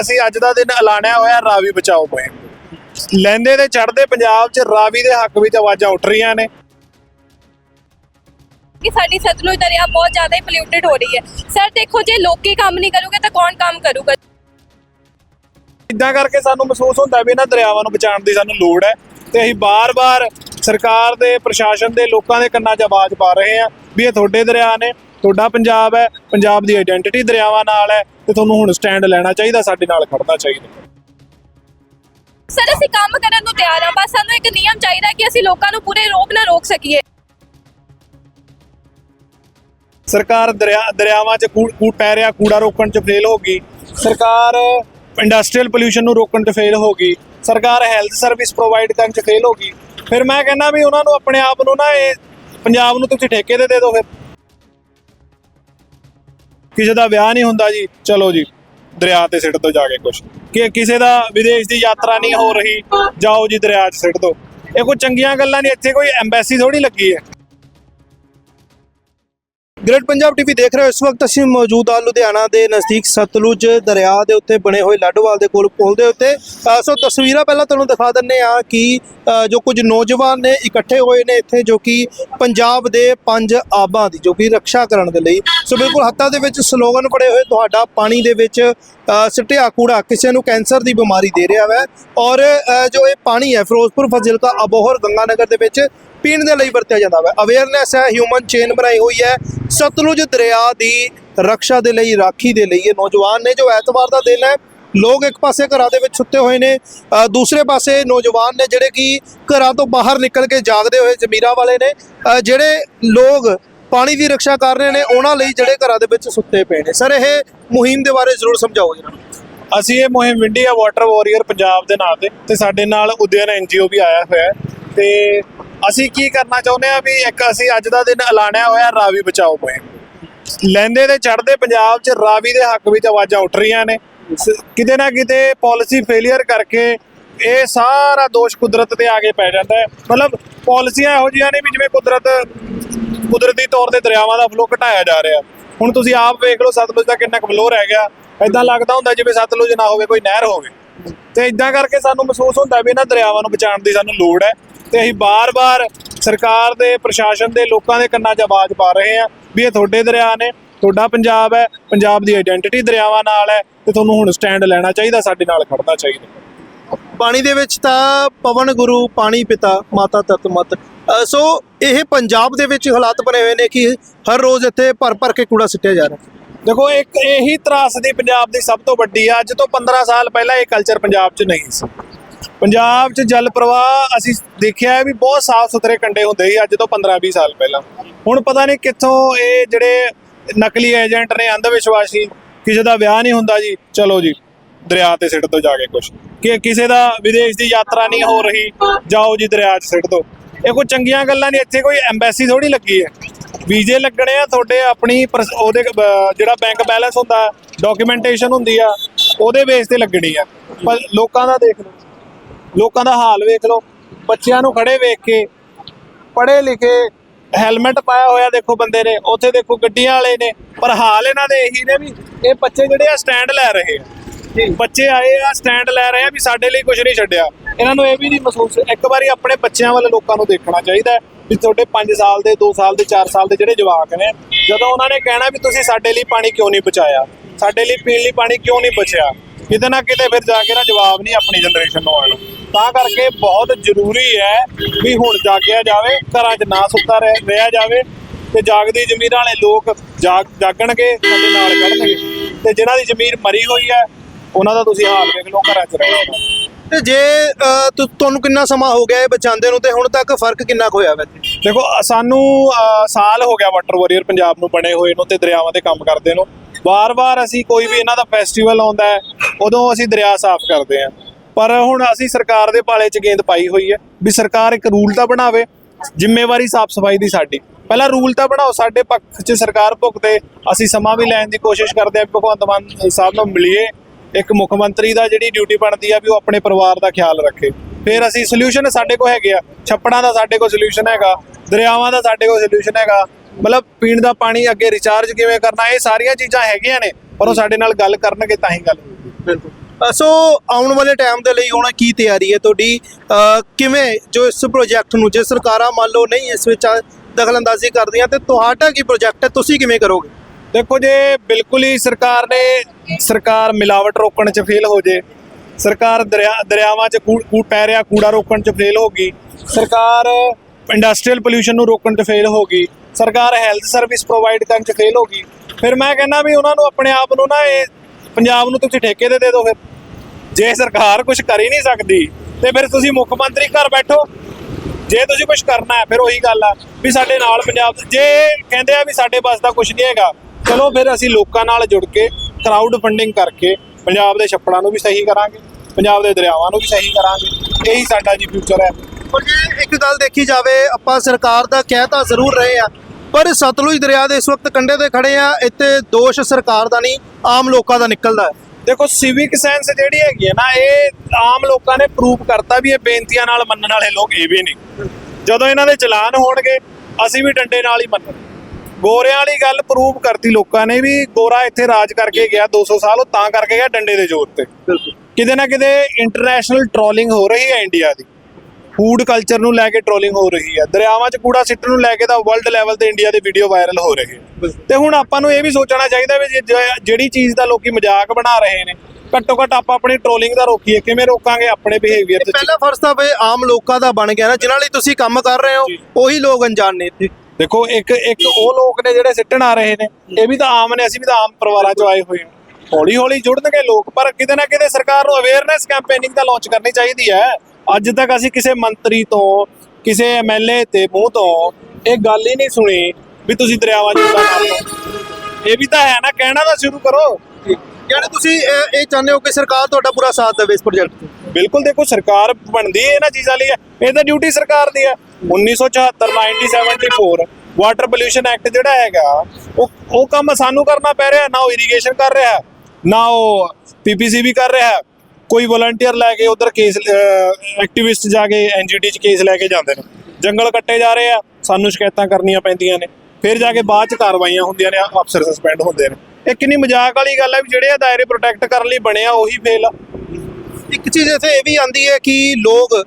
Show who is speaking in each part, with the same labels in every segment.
Speaker 1: ਅਸੀਂ ਅੱਜ ਦਾ ਦਿਨ ਐਲਾਨਿਆ ਹੋਇਆ ਰਾਵੀ ਬਚਾਓ ਮੁਹਿੰਮ। ਲੈਂਦੇ ਤੇ ਚੜ੍ਹਦੇ ਪੰਜਾਬ 'ਚ ਰਾਵੀ ਦੇ ਹੱਕ ਵਿੱਚ ਆਵਾਜ਼ਾਂ ਉੱਠ ਰਹੀਆਂ ਨੇ।
Speaker 2: ਕਿ ਸਾਡੀ ਸਤਲੁਜ ਦਰਿਆ ਬਹੁਤ ਜ਼ਿਆਦਾ ਹੀ ਪੋਲਿਊਟਡ ਹੋ ਰਹੀ ਹੈ। ਸਰ ਦੇਖੋ ਜੇ ਲੋਕੀ ਕੰਮ ਨਹੀਂ ਕਰੂਗੇ ਤਾਂ ਕੌਣ ਕੰਮ ਕਰੂਗਾ?
Speaker 1: ਇਦਾਂ ਕਰਕੇ ਸਾਨੂੰ ਮਹਿਸੂਸ ਹੁੰਦਾ ਵੀ ਇਹਨਾਂ ਦਰਿਆਵਾਂ ਨੂੰ ਬਚਾਉਣ ਦੀ ਸਾਨੂੰ ਲੋੜ ਹੈ ਤੇ ਅਸੀਂ ਬਾਰ-ਬਾਰ ਸਰਕਾਰ ਦੇ ਪ੍ਰਸ਼ਾਸਨ ਦੇ ਲੋਕਾਂ ਦੇ ਕੰਨਾਂ 'ਚ ਆਵਾਜ਼ ਪਾ ਰਹੇ ਹਾਂ ਵੀ ਇਹ ਤੁਹਾਡੇ ਦਰਿਆ ਨੇ। ਤੁਹਾਡਾ ਪੰਜਾਬ ਹੈ ਪੰਜਾਬ ਦੀ ਆਇਡੈਂਟੀਟੀ ਦਰਿਆਵਾਂ ਨਾਲ ਹੈ ਤੇ ਤੁਹਾਨੂੰ ਹੁਣ ਸਟੈਂਡ ਲੈਣਾ ਚਾਹੀਦਾ ਸਾਡੇ ਨਾਲ ਖੜਨਾ ਚਾਹੀਦਾ।
Speaker 2: ਸਰ ਅਸੀਂ ਕੰਮ ਕਰਨ ਨੂੰ ਤਿਆਰ ਹਾਂ ਬਸ ਸਾਨੂੰ ਇੱਕ ਨਿਯਮ ਚਾਹੀਦਾ ਕਿ ਅਸੀਂ ਲੋਕਾਂ ਨੂੰ ਪੂਰੇ ਰੋਕ ਨਾ ਰੋਕ ਸਕੀਏ।
Speaker 1: ਸਰਕਾਰ ਦਰਿਆ ਦਰਿਆਵਾਂ 'ਚ ਕੂ ਕੂ- ਪੈ ਰਿਹਾ ਕੂੜਾ ਰੋਕਣ 'ਚ ਫੇਲ ਹੋ ਗਈ। ਸਰਕਾਰ ਇੰਡਸਟਰੀਅਲ ਪੋਲਿਊਸ਼ਨ ਨੂੰ ਰੋਕਣ 'ਚ ਫੇਲ ਹੋ ਗਈ। ਸਰਕਾਰ ਹੈਲਥ ਸਰਵਿਸ ਪ੍ਰੋਵਾਈਡ ਕਰਨ 'ਚ ਫੇਲ ਹੋ ਗਈ। ਫਿਰ ਮੈਂ ਕਹਿੰਦਾ ਵੀ ਉਹਨਾਂ ਨੂੰ ਆਪਣੇ ਆਪ ਨੂੰ ਨਾ ਇਹ ਪੰਜਾਬ ਨੂੰ ਤੁਸੀਂ ਠੇਕੇ ਤੇ ਦੇ ਦਿਓ ਫਿਰ। ਕਿਸੇ ਦਾ ਵਿਆਹ ਨਹੀਂ ਹੁੰਦਾ ਜੀ, ਚਲੋ ਜੀ, ਦਰਿਆ ਤੇ ਸਿੱਟ ਦੋ ਜਾ ਕੇ ਕੁਛ। ਕਿ ਕਿਸੇ ਦਾ ਵਿਦੇਸ਼ ਦੀ ਯਾਤਰਾ ਨਹੀਂ ਹੋ ਰਹੀ, ਜਾਓ ਜੀ ਦਰਿਆ 'ਚ ਸਿੱਟ ਦੋ ਇਹ ਕੋਈ ਚੰਗੀਆਂ ਗੱਲਾਂ ਨਹੀਂ, ਇੱਥੇ ਕੋਈ ਐਮਬੈਸੀ ਥੋੜੀ ਲੱਗੀ ਹੈ।
Speaker 3: ਗ੍ਰੇਟ ਪੰਜਾਬ ਟੀਵੀ ਦੇਖ ਰਹੇ ਹੋ ਇਸ ਵਕਤ ਅਸੀਂ ਮੌਜੂਦ ਆ ਲੁਧਿਆਣਾ ਦੇ ਨਜ਼ਦੀਕ ਸਤਲੁਜ ਦਰਿਆ ਦੇ ਉੱਤੇ ਬਣੇ ਹੋਏ ਲਾਡੋਵਾਲ ਦੇ ਕੋਲ ਪੁਲ ਦੇ ਉੱਤੇ। ਸੋ ਤਸਵੀਰਾਂ ਪਹਿਲਾਂ ਤੁਹਾਨੂੰ ਦਿਖਾ ਦਿੰਨੇ ਆ ਕਿ ਜੋ ਕੁਝ ਨੌਜਵਾਨ ਨੇ ਇਕੱਠੇ ਹੋਏ ਨੇ ਇੱਥੇ, ਜੋ ਕਿ ਪੰਜਾਬ ਦੇ ਪੰਜ ਆਬਾਂ ਦੀ, ਜੋ ਕਿ ਰੱਖਿਆ ਕਰਨ ਦੇ ਲਈ। ਸੋ ਬਿਲਕੁਲ ਹੱਥਾਂ ਦੇ ਵਿੱਚ ਸਲੋਗਨ ਫੜੇ ਹੋਏ, ਤੁਹਾਡਾ ਪਾਣੀ ਦੇ ਵਿੱਚ ਸਿੱਟਿਆ ਕੂੜਾ, ਕਿਸੇ ਨੂੰ ਕੈਂਸਰ ਦੀ ਬਿਮਾਰੀ ਦੇ ਰਿਹਾ ਹੈ ਔਰ ਜੋ ਇਹ ਪਾਣੀ ਹੈ, ਫਿਰੋਜ਼ਪੁਰ, ਫਜ਼ਿਲਕਾ, ਅਬੋਹਰ, ਗੰਗਾਨਗਰ ਦੇ ਵਿੱਚ ਪੀਣ ਦੇ ਲਈ ਵਰਤਿਆ ਜਾਂਦਾ ਹੈ ਅਵੇਅਰਨੈਸ ਹੈ ਹਿਊਮਨ ਚੇਨ ਬਣਾਈ ਹੋਈ ਹੈ। ਸਤਲੁਜ ਦਰਿਆ ਦੀ ਰੱਖਿਆ ਦੇ ਲਈ, ਰਾਖੀ ਦੇ ਲਈ ਇਹ ਨੌਜਵਾਨ ਨੇ ਜੋ ਐਤਵਾਰ ਦਾ ਦਿਨ ਹੈ, ਲੋਕ ਇੱਕ ਪਾਸੇ ਘਰਾਂ ਦੇ ਵਿੱਚ ਸੁੱਤੇ ਹੋਏ ਨੇ ਦੂਸਰੇ ਪਾਸੇ ਨੌਜਵਾਨ ਨੇ ਜਿਹੜੇ ਕਿ ਘਰਾਂ ਤੋਂ ਬਾਹਰ ਨਿਕਲ ਕੇ ਜਾਗਦੇ ਹੋਏ ਜ਼ਮੀਰਾਂ ਵਾਲੇ ਨੇ ਜਿਹੜੇ ਲੋਕ ਪਾਣੀ ਦੀ ਰੱਖਿਆ ਕਰ ਰਹੇ ਨੇ, ਉਹਨਾਂ ਲਈ ਜਿਹੜੇ ਘਰਾਂ ਦੇ ਵਿੱਚ ਸੁੱਤੇ ਪਏ ਨੇ। ਸਰ, ਇਹ ਮੁਹਿੰਮ ਦੇ ਬਾਰੇ ਜ਼ਰੂਰ ਸਮਝਾਓ ਜਰਾ
Speaker 1: ਅਸੀਂ ਇਹ ਮੁਹਿੰਮ ਵਿੰਡੀ ਵਾਟਰ ਵਾਰੀਅਰ ਪੰਜਾਬ ਦੇ ਨਾਂ ਤੇ ਤੇ ਸਾਡੇ ਨਾਲ ਉਦਯਨ ਐਨਜੀਓ ਵੀ ਆਇਆ ਹੋਇਆ ਹੈ ਤੇ ਅਸੀਂ ਕੀ ਕਰਨਾ ਚਾਹੁੰਦੇ ਆ ਵੀ ਇੱਕ ਅਸੀਂ ਅੱਜ ਦਾ ਦਿਨ ਐਲਾਨਿਆ ਹੋਇਆ, ਰਾਵੀ ਬਚਾਓ ਮੁਹਿੰਮ। ਲੈਂਦੇ ਤੇ ਚੜ੍ਹਦੇ ਪੰਜਾਬ 'ਚ ਰਾਵੀ ਦੇ ਹੱਕ ਵਿੱਚ ਆਵਾਜ਼ਾਂ ਉੱਠ ਰਹੀਆਂ ਨੇ। ਕਿਤੇ ਨਾ ਕਿਤੇ ਪਾਲਿਸੀ ਫੇਲਿਅਰ ਕਰਕੇ ਇਹ ਸਾਰਾ ਦੋਸ਼ ਕੁਦਰਤ ਤੇ ਆ ਕੇ ਪੈ ਜਾਂਦਾ ਹੈ। ਮਤਲਬ ਪਾਲਿਸੀਆਂ ਇਹੋ ਜਿਹੀਆਂ ਨੇ ਵੀ ਜਿਵੇਂ ਕੁਦਰਤ, ਕੁਦਰਤੀ ਤੌਰ ਤੇ ਦਰਿਆਵਾਂ ਦਾ ਫਲੋ ਘਟਾਇਆ ਜਾ ਰਿਹਾ। ਹੁਣ ਤੁਸੀਂ ਆਪ ਵੇਖ ਲਓ ਸਤਲੁਜ ਦਾ ਕਿੰਨਾ ਕੁ ਫਲੋ ਰਹਿ ਗਿਆ। ਐਦਾਂ ਲੱਗਦਾ ਹੁੰਦਾ ਜਿਵੇਂ ਸਤਲੁਜ ਨਾ ਹੋਵੇ, ਕੋਈ ਨਹਿਰ ਹੋਵੇ। ਤੇ ਇਦਾਂ ਕਰਕੇ ਸਾਨੂੰ ਮਹਿਸੂਸ ਹੁੰਦਾ ਵੀ ਇਹਨਾਂ ਦਰਿਆਵਾਂ ਨੂੰ ਬਚਾਉਣ ਦੀ ਸਾਨੂੰ ਲੋੜ ਹੈ। ਤੇ ਅਸੀਂ ਬਾਰ-ਬਾਰ ਸਰਕਾਰ ਦੇ ਪ੍ਰਸ਼ਾਸਨ ਦੇ ਲੋਕਾਂ ਦੇ ਕੰਨਾਂ 'ਚ ਆਵਾਜ਼ ਪਾ ਰਹੇ ਹਾਂ ਵੀ ਇਹ ਤੁਹਾਡੇ ਦਰਿਆ ਨੇ ਤੁਹਾਡਾ ਪੰਜਾਬ ਹੈ ਪੰਜਾਬ ਦੀ ਆਇਡੈਂਟੀਟੀ ਦਰਿਆਵਾਂ ਨਾਲ ਹੈ ਤੇ ਤੁਹਾਨੂੰ ਹੁਣ ਸਟੈਂਡ ਲੈਣਾ ਚਾਹੀਦਾ ਸਾਡੇ ਨਾਲ ਖੜਨਾ ਚਾਹੀਦਾ।
Speaker 3: ਪਾਣੀ ਦੇ ਵਿੱਚ ਤਾਂ ਪਵਨ ਗੁਰੂ ਪਾਣੀ ਪਿਤਾ ਮਾਤਾ ਤਤ ਮਤ। ਸੋ ਇਹ ਪੰਜਾਬ ਦੇ ਵਿੱਚ ਹਾਲਾਤ ਬਣੇ ਹੋਏ ਨੇ ਕਿ ਹਰ ਰੋਜ਼ ਇੱਥੇ ਭਰ ਭਰ ਕੇ ਕੂੜਾ ਸਿੱਟਿਆ ਜਾ ਰਿਹਾ।
Speaker 1: ਦੇਖੋ ਇੱਕ ਇਹੀ ਤਰਾਸਦੀ ਪੰਜਾਬ ਦੀ ਸਭ ਤੋਂ ਵੱਡੀ ਆ ਅੱਜ ਤੋਂ 15 ਸਾਲ ਪਹਿਲਾਂ ਇਹ ਕਲਚਰ ਪੰਜਾਬ 'ਚ ਨਹੀਂ ਸੀ। ਪੰਜਾਬ 'ਚ ਜਲ ਪ੍ਰਵਾਹ ਅਸੀਂ ਦੇਖਿਆ ਹੈ ਵੀ ਬਹੁਤ ਸਾਫ਼ ਸੁਥਰੇ ਕੰਡੇ ਹੁੰਦੇ ਸੀ ਅੱਜ ਤੋਂ 15-20 ਸਾਲ ਪਹਿਲਾਂ। ਹੁਣ ਪਤਾ ਨਹੀਂ ਕਿੱਥੋਂ ਇਹ ਜਿਹੜੇ ਨਕਲੀ ਏਜੰਟ ਨੇ ਅੰਧ ਵਿਸ਼ਵਾਸੀ ਕਿਸੇ ਦਾ ਵਿਆਹ ਨਹੀਂ ਹੁੰਦਾ ਜੀ, ਚਲੋ ਜੀ, ਦਰਿਆ ਤੇ ਸਿੱਟ ਦੋ ਜਾ ਕੇ ਕੁਛ। ਕਿ ਕਿਸੇ ਦਾ ਵਿਦੇਸ਼ ਦੀ ਯਾਤਰਾ ਨਹੀਂ ਹੋ ਰਹੀ, ਜਾਓ ਜੀ ਦਰਿਆ 'ਚ ਸਿੱਟ ਦੋ। ਇਹ ਕੋਈ ਚੰਗੀਆਂ ਗੱਲਾਂ ਨਹੀਂ, ਇੱਥੇ ਕੋਈ ਐਮਬੈਸੀ ਥੋੜੀ ਲੱਗੀ ਹੈ। ਵੀਜ਼ੇ ਲੱਗਣੇ ਆ ਤੁਹਾਡੇ, ਆਪਣੀ ਪਰਸ- ਉਹਦੇ ਜਿਹੜਾ ਬੈਂਕ ਬੈਲੈਂਸ ਹੁੰਦਾ, ਡਾਕੂਮੈਂਟੇਸ਼ਨ ਹੁੰਦੀ ਆ, ਉਹਦੇ ਬੇਸ ਤੇ ਲੱਗਣੀ ਆ। ਪਰ ਲੋਕਾਂ ਦਾ ਦੇਖ ਲਓ ਲੋਕਾਂ ਦਾ ਹਾਲ ਵੇਖ ਲਓ। ਬੱਚਿਆਂ ਨੂੰ ਖੜੇ ਵੇਖ ਕੇ ਪੜ੍ਹੇ ਲਿਖੇ ਹੈਲਮਟ ਪਾਇਆ ਹੋਇਆ ਦੇਖੋ ਬੰਦੇ ਨੇ ਉੱਥੇ ਦੇਖੋ ਗੱਡੀਆਂ ਵਾਲੇ ਨੇ ਪਰ ਹਾਲ ਇਹਨਾਂ ਦੇ ਇਹੀ ਨੇ ਵੀ ਇਹ ਬੱਚੇ ਜਿਹੜੇ ਆ ਸਟੈਂਡ ਲੈ ਰਹੇ ਆ। ਬੱਚੇ ਆਏ ਆ ਸਟੈਂਡ ਲੈ ਰਹੇ ਆ ਵੀ ਸਾਡੇ ਲਈ ਕੁਝ ਨਹੀਂ ਛੱਡਿਆ। ਇਹਨਾਂ ਨੂੰ ਇਹ ਵੀ ਨਹੀਂ ਮਹਿਸੂਸ ਇੱਕ ਵਾਰੀ ਆਪਣੇ ਬੱਚਿਆਂ ਵੱਲ ਲੋਕਾਂ ਨੂੰ ਦੇਖਣਾ ਚਾਹੀਦਾ ਵੀ ਤੁਹਾਡੇ 5 ਸਾਲ ਦੇ 2 ਸਾਲ ਦੇ 4 ਸਾਲ ਦੇ ਜਿਹੜੇ ਜਵਾਕ ਨੇ ਜਦੋਂ ਉਹਨਾਂ ਨੇ ਕਹਿਣਾ ਵੀ ਤੁਸੀਂ ਸਾਡੇ ਲਈ ਪਾਣੀ ਕਿਉਂ ਨਹੀਂ ਬਚਾਇਆ? ਸਾਡੇ ਲਈ ਪੀਣ ਲਈ ਪਾਣੀ ਕਿਉਂ ਨਹੀਂ ਬਚਿਆ? ਕਿਤੇ ਨਾ ਕਿਤੇ ਫਿਰ ਜਾ ਕੇ ਨਾ ਜਵਾਬ ਨਹੀਂ ਆਪਣੀ ਜਨਰੇਸ਼ਨ ਨੂੰ ਆਉਣਾ। ਤਾਂ ਕਰਕੇ ਬਹੁਤ ਜ਼ਰੂਰੀ ਹੈ ਵੀ ਹੁਣ ਜਾਗਿਆ ਜਾਵੇ ਘਰਾਂ 'ਚ ਨਾ ਸੁੱਤਾ ਰਹਿ- ਜਾਵੇ ਤੇ ਜਾਗਦੀ ਜ਼ਮੀਰਾਂ ਵਾਲੇ ਲੋਕ ਜਾਗ ਜਾਗਣਗੇ ਸਾਡੇ ਨਾਲ ਖੜਨਗੇ ਤੇ ਜਿਨ੍ਹਾਂ ਦੀ ਜ਼ਮੀਰ ਮਰੀ ਹੋਈ ਹੈ ਉਹਨਾਂ ਦਾ ਤੁਸੀਂ ਹਾਲ ਵੇਖ ਲਓ ਘਰਾਂ 'ਚ ਰਹਿਣਾ
Speaker 3: ਤੇ ਜੇ ਤੁਹਾਨੂੰ ਕਿੰਨਾ ਸਮਾਂ ਹੋ ਗਿਆ ਇਹ ਬਚਾਉਂਦੇ ਨੂੰ ਤੇ ਹੁਣ ਤੱਕ ਫ਼ਰਕ ਕਿੰਨਾ ਕੁ ਹੋਇਆ ਵੈਸੇ
Speaker 1: ਦੇਖੋ ਸਾਨੂੰ ਸਾਲ ਹੋ ਗਿਆ ਵਾਟਰ ਵਾਰੀਅਰ ਪੰਜਾਬ ਨੂੰ ਬਣੇ ਹੋਏ ਨੂੰ ਤੇ ਦਰਿਆਵਾਂ ਤੇ ਕੰਮ ਕਰਦੇ ਨੂੰ। ਵਾਰ-ਵਾਰ ਅਸੀਂ ਕੋਈ ਵੀ ਇਹਨਾਂ ਦਾ ਫੈਸਟੀਵਲ ਆਉਂਦਾ ਹੈ ਉਦੋਂ ਅਸੀਂ ਦਰਿਆ ਸਾਫ਼ ਕਰਦੇ ਹਾਂ। ਪਰ ਹੁਣ ਅਸੀਂ ਸਰਕਾਰ ਦੇ ਪਾਲੇ 'ਚ ਗੇਂਦ ਪਾਈ ਹੋਈ ਹੈ ਵੀ ਸਰਕਾਰ ਇੱਕ ਰੂਲ ਤਾਂ ਬਣਾਵੇ, ਜ਼ਿੰਮੇਵਾਰੀ ਸਾਫ਼ ਸਫ਼ਾਈ ਦੀ ਸਾਡੀ। ਪਹਿਲਾਂ ਰੂਲ ਤਾਂ ਬਣਾਓ, ਸਾਡੇ ਪੱਖ 'ਚ ਸਰਕਾਰ ਭੁਗਤੇ, ਅਸੀਂ ਸਮਾਂ ਵੀ ਲੈਣ ਦੀ ਕੋਸ਼ਿਸ਼ ਕਰਦੇ ਹਾਂ ਵੀ ਭਗਵੰਤ ਮਾਨ ਸਾਹਿਬ ਨੂੰ ਮਿਲੀਏ। ਇੱਕ ਮੁੱਖ ਮੰਤਰੀ ਦਾ ਜਿਹੜੀ ਡਿਊਟੀ ਬਣਦੀ ਆ ਵੀ ਉਹ ਆਪਣੇ ਪਰਿਵਾਰ ਦਾ ਖਿਆਲ ਰੱਖੇ। ਫਿਰ ਅਸੀਂ ਸੋਲੂਸ਼ਨ ਸਾਡੇ ਕੋਲ ਹੈਗੇ ਆ। ਛੱਪੜਾਂ ਦਾ ਸਾਡੇ ਕੋਲ ਸੋਲੂਸ਼ਨ ਹੈਗਾ, ਦਰਿਆਵਾਂ ਦਾ ਸਾਡੇ ਕੋਲ ਸੋਲੂਸ਼ਨ ਹੈਗਾ। ਮਤਲਬ ਪੀਣ ਦਾ ਪਾਣੀ ਅੱਗੇ ਰਿਚਾਰਜ ਕਿਵੇਂ ਕਰਨਾ, ਇਹ ਸਾਰੀਆਂ ਚੀਜ਼ਾਂ ਹੈਗੀਆਂ ਨੇ, ਪਰ ਉਹ ਸਾਡੇ ਨਾਲ ਗੱਲ ਕਰਨਗੇ ਤਾਂ ਹੀ ਗੱਲ ਹੋਊਗੀ।
Speaker 3: ਬਿਲਕੁਲ। ਸੋ ਆਉਣ ਵਾਲੇ ਟਾਈਮ ਦੇ ਲਈ ਹੁਣ ਕੀ ਤਿਆਰੀ ਹੈ ਤੁਹਾਡੀ? ਕਿਵੇਂ ਜੋ ਇਸ ਪ੍ਰੋਜੈਕਟ ਨੂੰ, ਜੇ ਸਰਕਾਰਾਂ ਮੰਨ ਲਓ ਨਹੀਂ ਇਸ ਵਿੱਚ ਦਖਲਅੰਦਾਜ਼ੀ ਕਰਦੀਆਂ, ਤੇ ਤੁਹਾਡਾ ਕੀ ਪ੍ਰੋਜੈਕਟ ਹੈ? ਤੁਸੀਂ ਕਿਵੇਂ ਕਰੋਗੇ?
Speaker 1: ਦੇਖੋ ਜੇ ਬਿਲਕੁਲ ਹੀ ਸਰਕਾਰ ਨੇ ਸਰਕਾਰ ਮਿਲਾਵਟ ਰੋਕਣ 'ਚ ਫੇਲ ਹੋ ਜੇ, ਸਰਕਾਰ ਦਰਿਆ, ਦਰਿਆਵਾਂ 'ਚ ਕੂੜ ਕੂੜ ਪੈ ਰਿਹਾ, ਕੂੜਾ ਰੋਕਣ 'ਚ ਫੇਲ ਹੋ ਗਈ, ਸਰਕਾਰ ਇੰਡਸਟਰੀਅਲ ਪੋਲੂਸ਼ਨ ਨੂੰ ਰੋਕਣ 'ਚ ਫੇਲ ਹੋ ਗਈ, ਸਰਕਾਰ ਹੈਲਥ ਸਰਵਿਸ ਪ੍ਰੋਵਾਈਡ ਕਰਨ 'ਚ ਫੇਲ ਹੋ ਗਈ, ਫਿਰ ਮੈਂ ਕਹਿੰਦਾ ਵੀ ਉਹਨਾਂ ਨੂੰ ਆਪਣੇ ਆਪ ਨੂੰ ਨਾ ਇਹ ਪੰਜਾਬ ਨੂੰ ਤੁਸੀਂ ਠੇਕੇ ਤੇ ਦੇ ਦਿਓ ਫਿਰ। ਜੇ ਸਰਕਾਰ ਕੁਝ ਕਰ ਹੀ ਨਹੀਂ ਸਕਦੀ, ਤੇ ਫਿਰ ਤੁਸੀਂ ਮੁੱਖ ਮੰਤਰੀ ਘਰ ਬੈਠੋ। ਜੇ ਤੁਸੀਂ ਕੁਝ ਕਰਨਾ ਹੈ, ਫਿਰ ਉਹੀ ਗੱਲ ਆ ਵੀ ਸਾਡੇ ਨਾਲ ਪੰਜਾਬ ਜੇ ਕਹਿੰਦੇ ਆ ਵੀ ਸਾਡੇ ਬਸ ਦਾ ਕੁਝ ਨਹੀਂ ਹੈਗਾ, ਚਲੋ ਫਿਰ ਅਸੀਂ ਲੋਕਾਂ ਨਾਲ ਜੁੜ ਕੇ ਕਰਾਊਡ ਫੰਡਿੰਗ ਕਰਕੇ ਪੰਜਾਬ ਦੇ ਛੱਪੜਾਂ ਨੂੰ ਵੀ ਸਹੀ ਕਰਾਂਗੇ, ਪੰਜਾਬ ਦੇ ਦਰਿਆਵਾਂ ਨੂੰ ਵੀ ਸਹੀ ਕਰਾਂਗੇ। ਇਹੀ ਸਾਡਾ ਜੀ ਫਿਊਚਰ ਹੈ।
Speaker 3: ਪਰ ਜੇ ਇੱਕ ਗੱਲ ਦੇਖੀ ਜਾਵੇ, ਆਪਾਂ ਸਰਕਾਰ ਦਾ ਕਹਿ ਤਾਂ ਜ਼ਰੂਰ ਰਹੇ ਆ ਪਰ ਸਤਲੁਜ ਦਰਿਆ ਦੇ ਇਸ ਵਕਤ ਕੰਢੇ ਤੇ ਖੜੇ ਆ ਇੱਥੇ ਦੋਸ਼ ਸਰਕਾਰ ਦਾ ਨਹੀਂ, ਆਮ ਲੋਕਾਂ ਦਾ ਨਿਕਲਦਾ ਹੈ।
Speaker 1: ਦੇਖੋ ਸਿਵਿਕ ਸੈਂਸ ਜਿਹੜੀ ਹੈਗੀ ਹੈ ਨਾ ਇਹ ਆਮ ਲੋਕਾਂ ਨੇ ਪ੍ਰੂਫ ਕਰਤਾ ਵੀ ਇਹ ਬੇਨਤੀਆਂ ਨਾਲ ਮੰਨਣ ਵਾਲੇ ਲੋਕ ਇਹ ਵੀ ਨਹੀਂ। ਜਦੋਂ ਇਹਨਾਂ ਦੇ ਚਲਾਨ ਹੋਣਗੇ ਅਸੀਂ ਵੀ ਡੰਡੇ ਨਾਲ ਹੀ ਮੰਨਣਾ। ਗੋਰਿਆਂ ਵਾਲੀ ਗੱਲ ਪ੍ਰੂਫ ਕਰਤੀ ਲੋਕਾਂ ਨੇ ਵੀ ਗੋਰਾ ਇੱਥੇ ਰਾਜ ਕਰਕੇ ਗਿਆ 200 ਸਾਲ ਉਹ ਤਾਂ ਕਰਕੇ ਗਿਆ ਡੰਡੇ ਦੇ ਜ਼ੋਰ ਤੇ। ਕਿਤੇ ਨਾ ਕਿਤੇ ਇੰਟਰਨੈਸ਼ਨਲ ਟ੍ਰੋਲਿੰਗ ਹੋ ਰਹੀ ਹੈ ਇੰਡੀਆ ਦੀ। ਫੂਡ ਕਲਚਰ ਨੂੰ ਲੈ ਕੇ ਟ੍ਰੋਲਿੰਗ ਹੋ ਰਹੀ ਹੈ। ਦਰਿਆਵਾਂ 'ਚ ਕੂੜਾ ਸਿੱਟਣ ਨੂੰ ਲੈ ਕੇ ਤਾਂ ਵਰਲਡ ਲੈਵਲ ਤੇ ਇੰਡੀਆ ਦੇ ਵੀਡੀਓ ਵਾਇਰਲ ਹੋ ਰਹੇ ਤੇ ਹੁਣ ਆਪਾਂ ਨੂੰ ਇਹ ਵੀ ਸੋਚਣਾ ਚਾਹੀਦਾ ਵੀ ਜਿਹੜੀ ਚੀਜ਼ ਦਾ ਲੋਕੀ ਮਜ਼ਾਕ ਬਣਾ ਰਹੇ ਨੇ ਘੱਟੋ ਘੱਟ ਆਪਾਂ ਆਪਣੀ ਟ੍ਰੋਲਿੰਗ ਦਾ ਰੋਕੀਏ। ਕਿਵੇਂ ਰੋਕਾਂਗੇ ਆਪਣੇ ਬਿਹੇਵੀਅਰ ਤੇ
Speaker 3: ਪਹਿਲਾ ਫਰਜ਼ ਤਾਂ ਵੇ ਆਮ ਲੋਕਾਂ ਦਾ ਬਣ ਗਿਆ ਨਾ ਜਿਨ੍ਹਾਂ ਲਈ ਤੁਸੀਂ ਕੰਮ ਕਰ ਰਹੇ ਹੋ। ਉਹੀ ਲੋਕ ਅਣਜਾਣ ਨੇ ਇੱਥੇ।
Speaker 1: ਦੇਖੋ ਇੱਕ ਇੱਕ ਉਹ ਲੋਕ ਨੇ ਜਿਹੜੇ ਸਿੱਟਣ ਆ ਰਹੇ ਨੇ ਇਹ ਵੀ ਤਾਂ ਆਮ ਨੇ ਅਸੀਂ ਵੀ ਤਾਂ ਆਮ ਪਰਿਵਾਰਾਂ ਚੋਂ ਆਏ ਹੋਏ ਹਾਂ। ਹੌਲੀ ਹੌਲੀ ਜੁੜਨਗੇ ਲੋਕ ਪਰ ਕਿਤੇ ਨਾ ਕਿਤੇ ਸਰਕਾਰ ਨੂੰ ਅਵੇਅਰਨੈਸ ਕੈਂਪੇਨਿੰਗ ਤਾਂ ਲਾਂਚ ਕਰਨੀ ਚਾਹੀਦੀ ਹੈ। ਅੱਜ ਤੱਕ ਅਸੀਂ ਕਿਸੇ ਮੰਤਰੀ ਤੋਂ ਕਿਸੇ ਐਮਐਲਏ ਤੇ ਮੂੰਹ ਤੋਂ ਇਹ ਗੱਲ ਹੀ ਨਹੀਂ ਸੁਣੀ ਵੀ ਤੁਸੀਂ ਦਰਿਆਵਾਂ 'ਚ ਨਾ ਪਾਓ ਇਹ ਵੀ ਤਾਂ ਹੈ ਨਾ ਕਹਿਣਾ ਤਾਂ ਸ਼ੁਰੂ ਕਰੋ।
Speaker 3: ਯਾਨੀ ਤੁਸੀਂ ਇਹ ਇਹ ਚਾਹੁੰਦੇ ਹੋ ਕਿ ਸਰਕਾਰ ਤੁਹਾਡਾ ਪੂਰਾ ਸਾਥ ਦੇਵੇ ਇਸ ਪ੍ਰੋਜੈਕਟ 'ਚ
Speaker 1: ਬਿਲਕੁਲ ਦੇਖੋ ਸਰਕਾਰ ਬਣਦੀ ਹੈ ਇਹਨਾਂ ਚੀਜ਼ਾਂ ਲਈ। ਹੈ। ਇਹ ਤਾਂ ਡਿਊਟੀ ਸਰਕਾਰ ਦੀ ਹੈ। 1974 1974 ਵਾਟਰ ਪੋਲੂਸ਼ਨ ਐਕਟ ਜਿਹੜਾ ਹੈਗਾ ਉਹ ਉਹ ਕੰਮ ਸਾਨੂੰ ਕਰਨਾ ਪੈ ਰਿਹਾ ਨਾ ਉਹ ਇਰੀਗੇਸ਼ਨ ਕਰ ਰਿਹਾ ਨਾ ਉਹ ਪੀਪੀਸੀ ਵੀ ਕਰ ਰਿਹਾ। ਕੋਈ ਵਲੰਟੀਅਰ ਲੈ ਕੇ ਉਧਰ ਕੇਸ ਐਕਟਿਵਿਸਟ ਜਾ ਕੇ ਐਨਜੀਟੀ ਚ ਕੇਸ ਲੈ ਕੇ ਜਾਂਦੇ ਨੇ। ਜੰਗਲ ਕੱਟੇ ਜਾ ਰਹੇ ਆ ਸਾਨੂੰ ਸ਼ਿਕਾਇਤਾਂ ਕਰਨੀਆਂ ਪੈਂਦੀਆਂ ਨੇ। ਫਿਰ ਜਾ ਕੇ ਬਾਅਦ ਚ ਕਾਰਵਾਈਆਂ ਹੁੰਦੀਆਂ ਨੇ ਅਫਸਰ ਸਸਪੈਂਡ ਹੁੰਦੇ ਨੇ। ਇਹ ਕਿੰਨੀ ਮਜ਼ਾਕ ਵਾਲੀ ਗੱਲ ਹੈ ਵੀ ਜਿਹੜੇ ਆ ਦਾਇਰੇ ਪ੍ਰੋਟੈਕਟ ਕਰਨ ਲਈ ਬਣਿਆ ਉਹੀ ਫੇਲ ਆ।
Speaker 3: ਇੱਕ ਚੀਜ਼ ਇੱਥੇ ਇਹ ਵੀ ਆਂਦੀ ਹੈ ਕਿ ਲੋਕ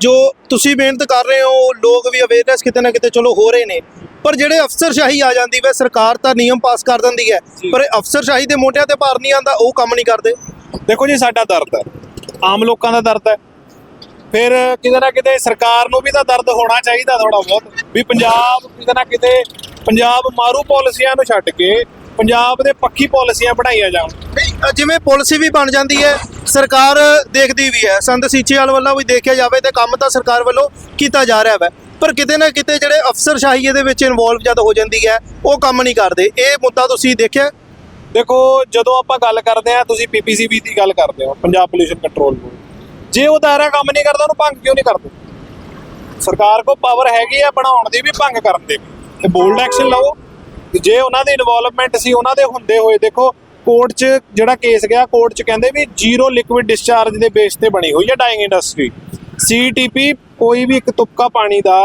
Speaker 3: ਜੋ ਤੁਸੀਂ ਮਿਹਨਤ ਕਰ ਰਹੇ ਹੋ ਲੋਕ ਵੀ ਅਵੇਅਰਨੈਸ ਕਿਤੇ ਨਾ ਕਿਤੇ ਚਲੋ ਹੋ ਰਹੇ ਨੇ। ਪਰ ਜਿਹੜੇ ਅਫਸਰਸ਼ਾਹੀ ਆ ਜਾਂਦੀ ਵੇ ਸਰਕਾਰ ਤਾਂ ਨਿਯਮ ਪਾਸ ਕਰ ਦਿੰਦੀ ਹੈ। ਪਰ ਇਹ ਅਫਸਰਸ਼ਾਹੀ ਦੇ ਮੋਢਿਆਂ ਤੇ ਭਾਰ ਨਹੀਂ ਆਂਦਾ ਉਹ ਕੰਮ ਨਹੀਂ ਕਰਦੇ।
Speaker 1: ਦੇਖੋ ਜੀ ਸਾਡਾ ਦਰਦ ਹੈ। ਆਮ ਲੋਕਾਂ ਦਾ ਦਰਦ ਹੈ। ਫਿਰ ਕਿਤੇ ਨਾ ਕਿਤੇ ਸਰਕਾਰ ਨੂੰ ਵੀ ਤਾਂ ਦਰਦ ਹੋਣਾ ਚਾਹੀਦਾ ਥੋੜਾ ਬਹੁਤ। ਵੀ ਪੰਜਾਬ ਕਿਤੇ ਨਾ ਕਿਤੇ ਪੰਜਾਬ ਮਾਰੂ ਪਾਲਿਸੀਆਂ ਨੂੰ ਛੱਡ ਕੇ ਪੰਜਾਬ ਦੇ ਪੱਖੀ ਪਾਲਿਸੀਆਂ ਬਣਾਈਆਂ ਜਾਣ।
Speaker 3: ਨਹੀਂ, ਜਿਵੇਂ ਪਾਲਿਸੀ ਵੀ ਬਣ ਜਾਂਦੀ ਹੈ ਸਰਕਾਰ ਦੇਖਦੀ ਵੀ ਹੈ। ਸੰਤ ਸੀਚੇਵਾਲ ਵੱਲੋਂ ਵੀ ਦੇਖਿਆ ਜਾਵੇ ਤੇ ਕੰਮ ਤਾਂ ਸਰਕਾਰ ਵੱਲੋਂ ਕੀਤਾ ਜਾ ਰਿਹਾ ਹੈ ਪਰ ਕਿਤੇ ਨਾ ਕਿਤੇ ਜਿਹੜੇ ਅਫਸਰਸ਼ਾਹੀ ਇਹਦੇ ਵਿੱਚ ਇਨਵੋਲਵ ਜਦ ਹੋ ਜਾਂਦੀ ਹੈ ਉਹ ਕੰਮ ਨਹੀਂ ਕਰਦੇ। ਇਹ ਮੁੱਦਾ ਤੁਸੀਂ ਦੇਖਿਆ?
Speaker 1: ਦੇਖੋ, ਜਦੋਂ ਆਪਾਂ ਗੱਲ ਕਰਦੇ ਆ ਤੁਸੀਂ ਪੀਪੀਸੀਬੀ ਦੀ ਗੱਲ ਕਰਦੇ ਹੋ, ਪੰਜਾਬ ਪੋਲੂਸ਼ਨ ਕੰਟਰੋਲ ਬੋਰਡ ਜੇ ਉਹ ਦਾਇਰਾ ਕੰਮ ਨਹੀਂ ਕਰਦਾ, ਉਹਨੂੰ ਭੰਗ ਕਿਉਂ ਨਹੀਂ ਕਰਦੇ? ਸਰਕਾਰ ਕੋਲ ਪਾਵਰ ਹੈਗੀ ਆ, ਬਣਾਉਣ ਦੀ ਵੀ ਭੰਗ ਕਰਨ ਦੀ। ਵੀ ਤੇ ਬੋਲਡ ਐਕਸ਼ਨ ਲਓ। ਜੇ ਉਹਨਾਂ ਦੀ ਇਨਵੋਲਵਮੈਂਟ ਸੀ, ਉਹਨਾਂ ਦੇ ਹੁੰਦੇ ਹੋਏ, ਦੇਖੋ ਕੋਰਟ 'ਚ ਜਿਹੜਾ ਕੇਸ ਗਿਆ ਕੋਰਟ 'ਚ ਕਹਿੰਦੇ ਵੀ ਜ਼ੀਰੋ ਲਿਕੁਇਡ ਡਿਸਚਾਰਜ ਦੇ ਬੇਸ ਤੇ ਬਣੀ ਹੋਈ ਹੈ ਡਾਈਂਗ ਇੰਡਸਟਰੀ ਸੀਟੀਪੀ ਕੋਈ ਵੀ ਇੱਕ ਤੁਪਕਾ ਪਾਣੀ ਦਾ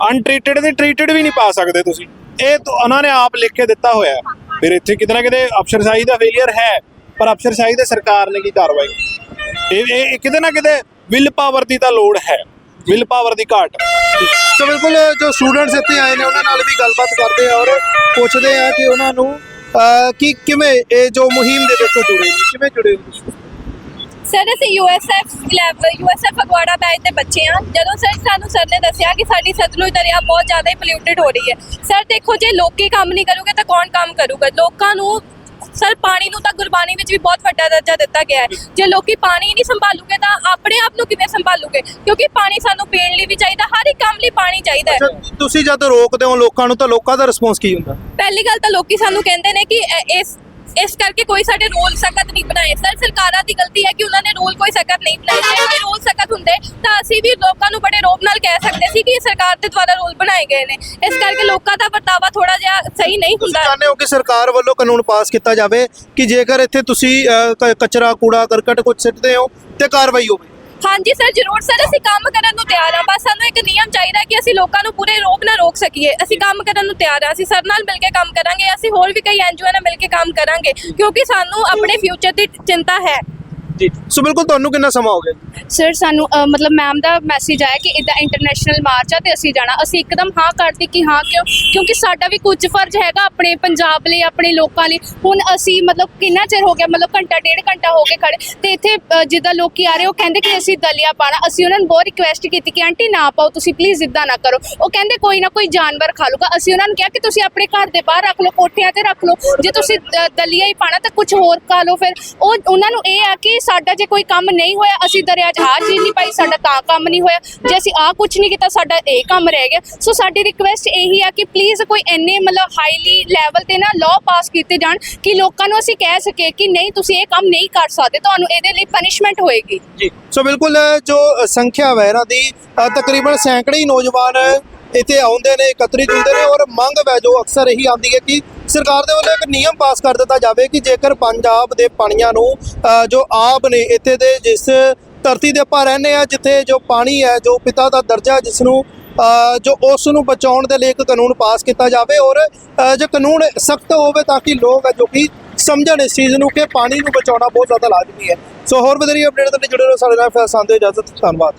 Speaker 1: ਅਨਟ੍ਰੀਟਡ ਤੇ ਟ੍ਰੀਟਡ ਵੀ ਨਹੀਂ ਪਾ ਸਕਦੇ ਤੁਸੀਂ। ਇਹ ਤਾਂ ਉਹਨਾਂ ਨੇ ਆਪ ਲਿਖ ਕੇ ਦਿੱਤਾ ਹੋਇਆ ਫਿਰ ਇੱਥੇ ਕਿਤੇ ਨਾ ਕਿਤੇ ਅਫਸਰਸ਼ਾਹੀ ਦਾ ਫੇਲਿਅਰ ਹੈ ਪਰ ਅਫਸਰਸ਼ਾਹੀ ਤੇ ਸਰਕਾਰ ਨੇ ਕੀ ਕਾਰਵਾਈ ਇਹ ਇਹ ਕਿਤੇ ਨਾ ਕਿਤੇ ਵਿਲ ਪਾਵਰ ਦੀ ਤਾਂ ਲੋੜ ਹੈ। ਵਿਲ ਪਾਵਰ ਦੀ ਘਾਟ। ਹੈ
Speaker 3: ਸੋ ਬਿਲਕੁਲ ਜੋ ਸਟੂਡੈਂਟਸ ਇੱਥੇ ਆਏ ਨੇ ਉਹਨਾਂ ਨਾਲ ਵੀ ਗੱਲਬਾਤ ਕਰਦੇ ਆ ਔਰ ਪੁੱਛਦੇ ਆ ਕਿ ਉਹਨਾਂ ਨੂੰ ਅ, ਕਿ ਕਿਵੇਂ ਇਹ ਜੋ ਮੁਹਿੰਮ ਦੇ ਵਿੱਚ ਉਹ ਜੁੜੇ ਨੇ ਕਿਵੇਂ ਜੁੜੇ ਹੋ
Speaker 2: ਸਰ ਅਸੀਂ USF lab USF Phagwara batch ਦੇ ਬੱਚੇ ਆ ਜਦੋਂ ਸਰ ਸਾਨੂੰ ਸਰ ਨੇ ਦੱਸਿਆ ਕਿ ਸਾਡੀ ਸਤਲੁਜ ਦਰਿਆ ਬਹੁਤ ਜ਼ਿਆਦਾ ਹੀ ਪੋਲਿਊਟਡ ਹੋ ਰਹੀ ਹੈ। ਸਰ ਦੇਖੋ ਜੇ ਲੋਕੀ ਕੰਮ ਨਹੀਂ ਕਰੂਗੇ ਤਾਂ ਕੌਣ ਕੰਮ ਕਰੂਗਾ? ਲੋਕਾਂ ਨੂੰ ਸਰ ਪਾਣੀ ਨੂੰ ਤਾਂ ਗੁਰਬਾਣੀ ਵਿੱਚ ਵੀ ਬਹੁਤ ਵੱਡਾ ਦਰਜਾ ਦਿੱਤਾ ਗਿਆ ਹੈ। ਜੇ ਲੋਕੀ ਪਾਣੀ ਨਹੀਂ ਸੰਭਾਲੂਗੇ ਤਾਂ ਆਪਣੇ ਆਪ ਨੂੰ ਕਿਵੇਂ ਸੰਭਾਲੂਗੇ? ਕਿਉਂਕਿ ਪਾਣੀ ਸਾਨੂੰ ਪੀਣ ਲਈ ਵੀ ਚਾਹੀਦਾ ਹਰ ਇੱਕ ਕੰਮ ਲਈ ਪਾਣੀ ਚਾਹੀਦਾ ਹੈ।
Speaker 3: ਤੁਸੀਂ ਜਦ ਰੋਕਦੇ ਹੋ ਲੋਕਾਂ ਨੂੰ ਤਾਂ ਲੋਕਾਂ ਦਾ ਰਿਸਪੌਂਸ ਕੀ ਹੁੰਦਾ?
Speaker 2: ਪਹਿਲੀ ਗੱਲ ਤਾਂ ਲੋਕੀ ਸਾਨੂੰ ਕਹਿੰਦੇ ਨੇ ਕਿ ਇਸ ਇਸ ਕਰਕੇ ਕੋਈ ਸਾਡੇ ਰੂਲ ਸਖਤ ਨਹੀਂ ਬਣਾਏ। ਸਰ ਸਰਕਾਰਾਂ ਦੀ ਗਲਤੀ ਹੈ ਕਿ ਉਹਨਾਂ ਨੇ ਰੂਲ ਕੋਈ ਸਖਤ ਨਹੀਂ ਬਣਾਏ। ਜੇ ਕੋਈ ਰੂਲ ਸਖਤ ਹੁੰਦੇ ਤਾਂ ਅਸੀਂ ਵੀ ਲੋਕਾਂ ਨੂੰ ਬੜੇ ਰੋਬ ਨਾਲ ਕਹਿ ਸਕਦੇ ਸੀ ਕਿ ਸਰਕਾਰ ਦੇ ਦੁਆਰਾ ਰੂਲ ਬਣਾਏ ਗਏ ਨੇ। ਇਸ ਕਰਕੇ ਲੋਕਾਂ ਦਾ ਵਰਤਾਵਾ ਥੋੜਾ ਜਿਹਾ ਸਹੀ ਨਹੀਂ ਹੁੰਦਾ।
Speaker 3: ਚਾਹੁੰਦੇ ਹੋ ਕਿ ਸਰਕਾਰ ਵੱਲੋਂ ਕਾਨੂੰਨ ਪਾਸ ਕੀਤਾ ਜਾਵੇ ਕਿ ਜੇਕਰ ਇੱਥੇ ਤੁਸੀਂ ਅ, ਕ- ਕਚਰਾ ਕੂੜਾ ਕਰਕਟ ਕੁਝ ਸਿੱਟਦੇ ਹੋ ਤੇ ਕਾਰਵਾਈ ਹੋਵੇ?
Speaker 2: ਹਾਂਜੀ ਸਰ, ਜ਼ਰੂਰ ਸਰ, ਅਸੀਂ ਕੰਮ ਕਰਨ ਨੂੰ ਤਿਆਰ ਹਾਂ। ਬਸ ਸਾਨੂੰ ਇੱਕ ਨਿਯਮ ਚਾਹੀਦਾ ਕਿ ਅਸੀਂ ਲੋਕਾਂ ਨੂੰ ਪੂਰੇ ਰੋਕ ਨਾ ਰੋਕ ਸਕੀਏ। ਅਸੀਂ ਕੰਮ ਕਰਨ ਨੂੰ ਤਿਆਰ ਹਾਂ। ਅਸੀਂ ਸਰ ਨਾਲ ਮਿਲ ਕੇ ਕੰਮ ਕਰਾਂਗੇ। ਅਸੀਂ ਹੋਰ ਵੀ ਕਈ ਐਨਜੀਓ ਨਾਲ ਮਿਲ ਕੇ ਕੰਮ ਕਰਾਂਗੇ। ਕਿਉਂਕਿ ਸਾਨੂੰ ਆਪਣੇ ਫਿਊਚਰ ਦੀ ਚਿੰਤਾ ਹੈ।
Speaker 3: ਜੀ। ਸੋ ਬਿਲਕੁਲ ਤੁਹਾਨੂੰ ਕਿੰਨਾ ਸਮਾਂ ਹੋ ਗਿਆ?
Speaker 4: ਸਰ ਸਾਨੂੰ ਅ, ਮਤਲਬ ਮੈਮ ਦਾ ਮੈਸੇਜ ਆਇਆ ਕਿ ਇਦਾਂ ਇੰਟਰਨੈਸ਼ਨਲ ਮਾਰਚ ਆ ਤੇ ਅਸੀਂ ਜਾਣਾ। ਅਸੀਂ ਇੱਕਦਮ ਹਾਂ ਕਰਤੀ ਕਿ ਹਾਂ ਕਿਉਂ? ਕਿਉਂਕਿ ਸਾਡਾ ਵੀ ਕੁਝ ਫਰਜ਼ ਹੈਗਾ ਆਪਣੇ ਪੰਜਾਬ ਲਈ ਆਪਣੇ ਲੋਕਾਂ ਲਈ। ਹੁਣ ਅਸੀਂ ਮਤਲਬ ਕਿੰਨਾ ਚਿਰ ਹੋ ਗਿਆ ਮਤਲਬ ਘੰਟਾ ਡੇਢ ਘੰਟਾ ਹੋ ਕੇ ਖੜੇ। ਤੇ ਇੱਥੇ ਅ, ਜਿੱਦਾਂ ਲੋਕੀ ਆ ਰਹੇ ਉਹ ਕਹਿੰਦੇ ਕਿ ਅਸੀਂ ਦਲੀਆ ਪਾਣਾ ਅਸੀਂ ਉਹਨਾਂ ਨੂੰ ਬਹੁਤ ਰਿਕੁਐਸਟ ਕੀਤੀ ਕਿ ਆਂਟੀ ਨਾ ਪਾਓ ਤੁਸੀਂ ਪਲੀਜ਼ ਇਦਾਂ ਨਾ ਕਰੋ। ਉਹ ਕਹਿੰਦੇ ਕੋਈ ਨਾ ਕੋਈ ਜਾਨਵਰ ਖਾ ਲੂਗਾ। ਅਸੀਂ ਉਹਨਾਂ ਨੂੰ ਕਿਹਾ ਕਿ ਤੁਸੀਂ ਆਪਣੇ ਘਰ ਦੇ ਬਾਹਰ ਰੱਖ ਲਓ ਕੋਠਿਆਂ ਤੇ ਰੱਖ ਲਓ। ਜੇ ਤੁਸੀਂ ਦ- ਦਲੀਆ ਹੀ ਪਾਣਾ ਤਾਂ ਕੁਝ ਹੋਰ ਖਾ ਲਓ ਫਿਰ। ਉਹ ਉਹਨਾਂ ਨੂੰ ਇਹ ਆ ਕਿ ਸਾਡਾ ਜੇ ਕੋਈ ਕੰਮ ਨਹੀਂ ਹੋਇਆ, ਅਸੀਂ ਦਰਿਆ 'ਚ ਆਹ ਚੀਜ਼ ਨਹੀਂ ਪਾਈ, ਸਾਡਾ ਤਾਂ ਕੰਮ ਨਹੀਂ ਹੋਇਆ। ਜੇ ਅਸੀਂ ਆਹ ਕੁਝ ਨਹੀਂ ਕੀਤਾ, ਸਾਡਾ ਇਹ ਕੰਮ ਰਹਿ ਗਿਆ। ਸੋ ਸਾਡੀ ਰਿਕੁਐਸਟ ਇਹੀ ਆ ਕਿ ਪਲੀਜ਼ ਕੋਈ ਇੰਨੇ ਮਤਲਬ ਹਾਈਲੀ ਲੈਵਲ ਤੇ ਨਾ ਲਾਅ ਪਾਸ ਕੀਤੇ ਜਾਣ ਕਿ ਲੋਕਾਂ ਨੂੰ ਅਸੀਂ ਕਹਿ ਸਕੀਏ ਕਿ ਨਹੀਂ, ਤੁਸੀਂ ਇਹ ਕੰਮ ਨਹੀਂ ਕਰ ਸਕਦੇ, ਤੁਹਾਨੂੰ ਇਹਦੇ ਲਈ ਪਨਿਸ਼ਮੈਂਟ ਹੋਏਗੀ।
Speaker 3: ਜੀ। ਸੋ ਬਿਲਕੁਲ ਜੋ ਸੰਖਿਆ ਹੈ ਦੀ ਤਕਰੀਬਨ ਸੈਂਕੜੇ ਹੀ ਨੌਜਵਾਨ ਇੱਥੇ ਆਉਂਦੇ ਨੇ ਇਕੱਤਰਿਤ ਹੁੰਦੇ ਨੇ ਔਰ ਮੰਗ ਹੈ ਜੋ ਅਕਸਰ ਇਹੀ ਆਉਂਦੀ ਹੈ ਕਿ ਸਰਕਾਰ ਦੇ ਵੱਲੋਂ ਇੱਕ ਨਿਯਮ ਪਾਸ ਕਰ ਦਿੱਤਾ ਜਾਵੇ ਕਿ ਜੇਕਰ ਪੰਜਾਬ ਦੇ ਪਾਣੀਆਂ ਨੂੰ ਜੋ ਆਬ ਨੇ ਇੱਥੇ ਦੇ ਜਿਸ ਧਰਤੀ ਦੇ ਆਪਾਂ ਰਹਿੰਦੇ ਆ ਜਿੱਥੇ ਜੋ ਪਾਣੀ ਹੈ, ਜੋ ਪਿਤਾ ਦਾ ਦਰਜਾ ਜਿਸ ਨੂੰ ਜੋ ਉਸ ਨੂੰ ਬਚਾਉਣ ਦੇ ਲਈ ਇੱਕ ਕਾਨੂੰਨ ਪਾਸ ਕੀਤਾ ਜਾਵੇ ਔਰ ਜੋ ਕਾਨੂੰਨ ਸਖਤ ਹੋਵੇ ਤਾਂ ਕਿ ਲੋਕ ਜੋ ਕਿ ਸਮਝਣ ਇਸ ਚੀਜ਼ ਨੂੰ ਕਿ ਪਾਣੀ ਨੂੰ ਬਚਾਉਣਾ ਬਹੁਤ ਜ਼ਿਆਦਾ ਲਾਜ਼ਮੀ ਹੈ। ਸੋ ਹੋਰ ਵਧੇਰੀ ਅਪਡੇਟ ਦੇ ਲਈ ਜੁੜੇ ਰਹੋ, ਸਾਡੇ ਨਾਲ ਫਿਰ ਸੰਦੇ ਇਜਾਜ਼ਤ, ਧੰਨਵਾਦ।